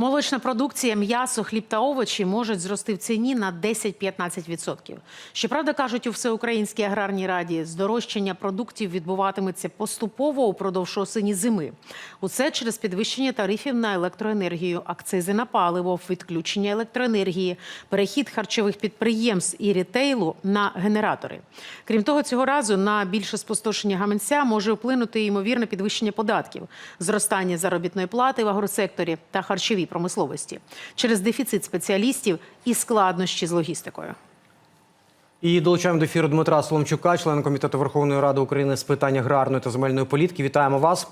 Молочна продукція, м'ясо, хліб та овочі можуть зрости в ціні на 10-15%. Щоправда, кажуть у Всеукраїнській аграрній раді, здорожчання продуктів відбуватиметься поступово упродовж осені зими. Усе через підвищення тарифів на електроенергію, акцизи на паливо, відключення електроенергії, перехід харчових підприємств і рітейлу на генератори. Крім того, цього разу на більше спустошення гаманця може вплинути ймовірне підвищення податків, зростання заробітної плати в агросекторі та харчовій промисловості через дефіцит спеціалістів і складнощі з логістикою. І долучаємо до ефіру Дмитра Соломчука, член комітету Верховної Ради України з питань аграрної та земельної політики. Вітаємо вас.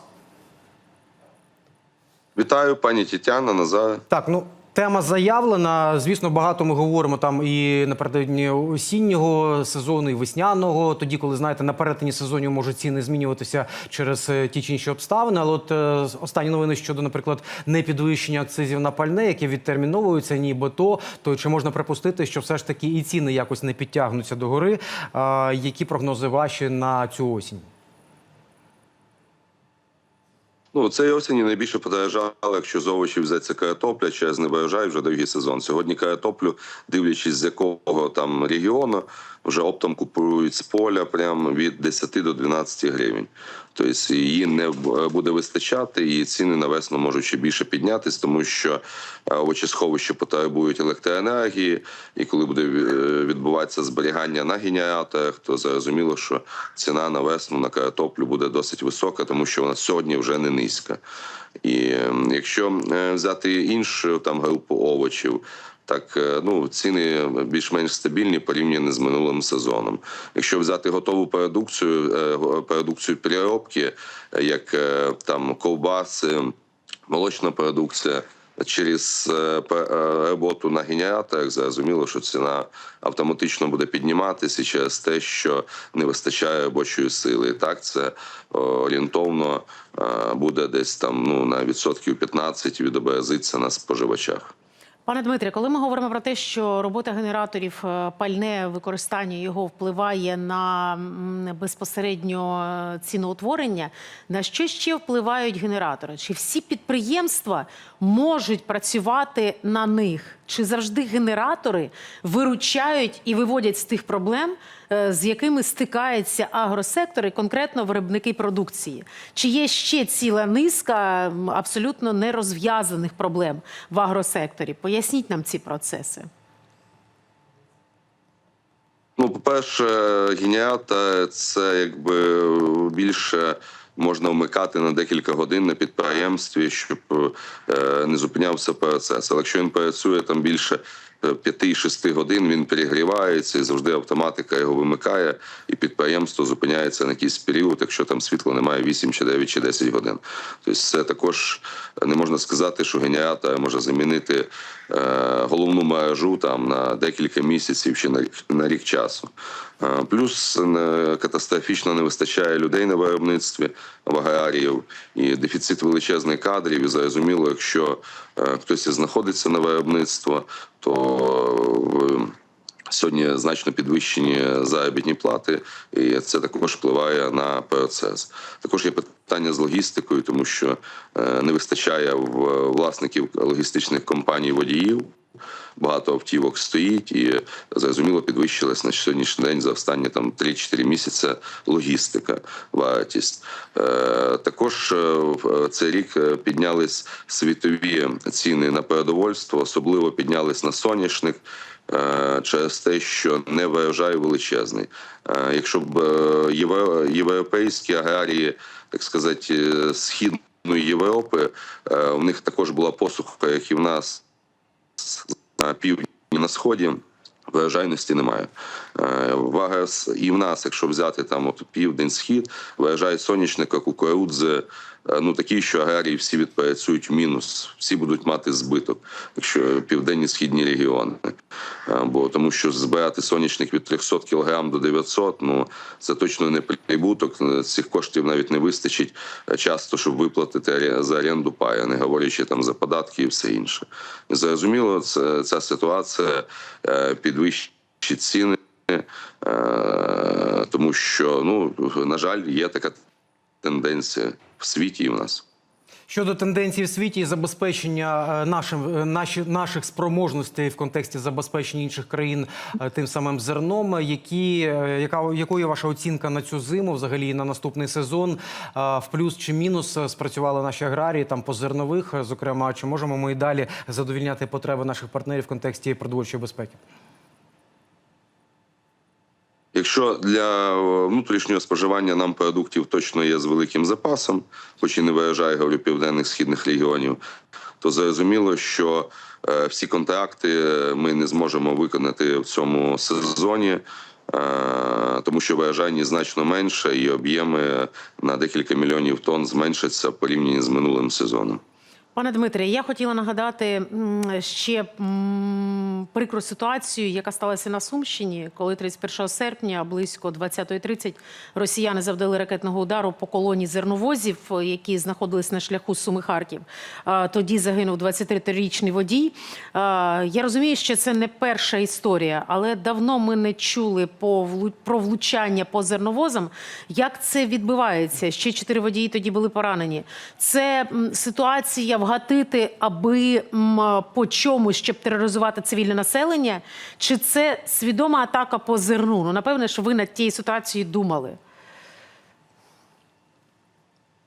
Вітаю, пані Тетяна, Назар. Так, ну тема заявлена. Звісно, багато ми говоримо там і напередодні осіннього сезону, і весняного. Тоді, коли знаєте, на перетині сезонів можуть ціни змінюватися через е, ті чи інші обставини. Але от е, останні новини щодо, наприклад, непідвищення акцизів на пальне, яке відтерміновуються, нібито, то чи можна припустити, що все ж таки і ціни якось не підтягнуться до гори? Які прогнози ваші на цю осінь? Ну, цієї осені найбільше подорожало, якщо з овочів взеться картопля через неборожай вже другий сезон. Сьогодні картоплю, дивлячись з якого там регіону, вже оптом купують з поля прямо від 10 до 12 гривень. Тобто її не буде вистачати, і ціни на весну можуть ще більше піднятись, тому що е, овочесховища потребують електроенергії, і коли буде е, відбуватися зберігання на генераторах, то зрозуміло, що ціна на весну на картоплю буде досить висока, тому що вона сьогодні вже не низька. І е, якщо е, взяти іншу там групу овочів. Так, е, ну ціни більш-менш стабільні порівняно з минулим сезоном. Якщо взяти готову продукцію, е, продукцію переробки, як там ковбаси, молочна продукція. Через е, е, роботу на генераторах зрозуміло, що ціна автоматично буде підніматися через те, що не вистачає робочої сили. Так це орієнтовно е, буде десь там ну на відсотків 15 відобразиться на споживачах. Пане Дмитре, коли ми говоримо про те, що робота генераторів, е, пальне використання його впливає на безпосередньо е, ціноутворення, на що ще впливають генератори? Чи всі підприємства можуть працювати на них? Чи завжди генератори виручають і виводять з тих проблем, е, з якими стикається агросектор і конкретно виробники продукції? Чи є ще ціла низка абсолютно нерозв'язаних проблем в агросекторі? Поясніть нам ці процеси. Ну, по-перше, генератор це якби більше можна вмикати на декілька годин на підприємстві, щоб е, не зупинявся процес. Але якщо він працює там більше 5-6 годин, він перегрівається і завжди автоматика його вимикає, і підприємство зупиняється на якийсь період, якщо там світла немає 8 чи 9 чи 10 годин. Тобто це також не можна сказати, що генератор може замінити е, головну мережу там на декілька місяців чи на рік, на рік часу. Е, Плюс е, катастрофічно не вистачає людей на виробництві аграріїв і дефіцит величезних кадрів. І зрозуміло, якщо е, хтось знаходиться на виробництво, то е, Сьогодні значно підвищені заробітні плати, і це також впливає на процес. Також є питання з логістикою, тому що е, не вистачає власників логістичних компаній водіїв. Багато автівок стоїть, і зрозуміло підвищилась на сьогоднішній день за останні там 3-4 місяці логістика, вартість. Е, також е, в цей рік е, піднялись світові ціни на продовольство, особливо піднялись на соняшник. е, Через те, що не врожай величезний. Е, Якщо б е, європейські аграрії, так сказати, е, східної Європи, е, в них також була посуха, як і в нас на півдні на сході. Врожайності немає. Е, Вагас і в нас, якщо взяти там от південь, схід, врожай соняшника, кукурудзи, е, ну такі, що аграрії всі відпрацюють в мінус, всі будуть мати збиток, якщо південні східні регіони. Е, Бо тому, що збирати соняшник від 300 кг до 900, ну це точно не прибуток. Цих коштів навіть не вистачить часто, щоб виплатити за оренду пая, не говорячи там за податки і все інше. Зрозуміло, це, ця ситуація е, підвищить ціни, е, тому що ну на жаль, є така тенденція в світі і в нас. Щодо тенденцій в світі і забезпечення е, нашим, е, наші, наших спроможностей в контексті забезпечення інших країн тим самим зерном, які, яка, якою ваша оцінка на цю зиму, взагалі на наступний сезон? В плюс чи мінус спрацювали наші аграрії там по зернових, зокрема, чи можемо ми і далі задовільняти потреби наших партнерів в контексті продовольчої безпеки? Якщо для е, внутрішнього споживання нам продуктів точно є з великим запасом, хоч і не виражає говорю, південних східних регіонів, то зрозуміло, що е, всі контракти ми не зможемо виконати в цьому сезоні. е, Тому що виражальність значно менше, і об'єми на декілька мільйонів тонн зменшаться в порівнянні з минулим сезоном. Пане Дмитре, я хотіла нагадати ще прикру ситуацію, яка сталася на Сумщині, коли 31 серпня близько 20.30 росіяни завдали ракетного удару по колоні зерновозів, які знаходились на шляху Суми Харків. Тоді загинув 23-річний водій. Я розумію, що це не перша історія, але давно ми не чули про влучання по зерновозам. Як це відбувається? Ще чотири водії тоді були поранені. Це ситуація вгатити, аби по чомусь, щоб тероризувати цивільне населення, чи це свідома атака по зерну? Ну напевне, що ви над тією ситуацією думали.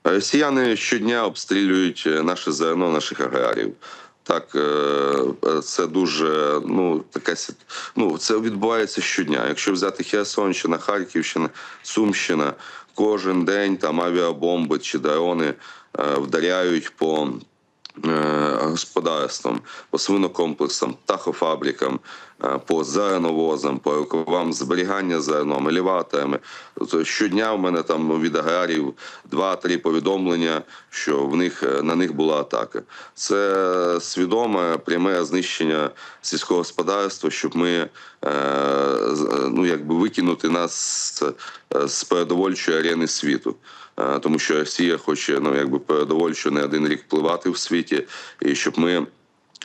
Росіяни щодня обстрілюють е, наше зерно, наших аграрів. Так, е, е, це дуже ну така ну, це відбувається щодня. Якщо взяти Херсонщина, Харківщина, Сумщина, кожен день там авіабомби чи дрони е, вдаряють по е, господарствам, по свинокомплексам, птахофабрикам, е, по зерновозам, по рукавам зберігання зерном, елеваторами. Тобто щодня в мене там від аграрів два-три повідомлення, що в них е, на них була атака. Це свідоме пряме знищення сільського господарства, щоб ми е, ну якби викинути нас з, передовольчої арени світу. Тому що Росія хоче ну якби передовольчо не один рік впливати в світі, і щоб ми.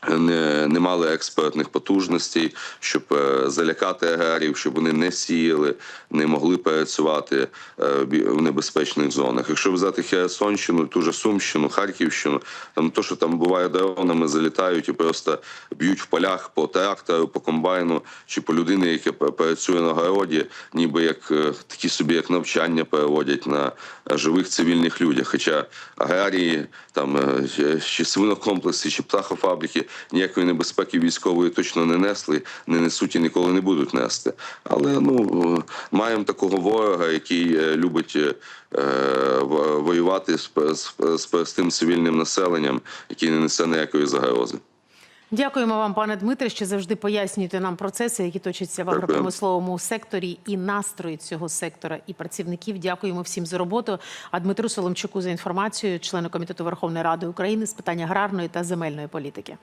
Не, не мали експертних потужностей, щоб е, залякати аграрів, щоб вони не сіяли, не могли працювати е, в небезпечних зонах. Якщо взяти Херсонщину, ту же Сумщину, Харківщину, там то, що там буває дронами, залітають і просто б'ють в полях по трактору, по комбайну чи по людині, яка працює на городі, ніби як е, такі собі як навчання переводять на живих цивільних людях. Хоча аграрії там чи свинокомплекси, чи птахофабрики ніякої небезпеки військової точно не несли, не несуть і ніколи не будуть нести. Але ну е, маємо такого ворога, який е, любить е, воювати з, п- з, з простим цивільним населенням, який не несе ніякої загрози. Дякуємо вам, пане Дмитре, що завжди пояснюєте нам процеси, які точаться в агропромисловому секторі і настрої цього сектора і працівників. Дякуємо всім за роботу. А Дмитру Соломчуку за інформацію, члену комітету Верховної Ради України з питань аграрної та земельної політики.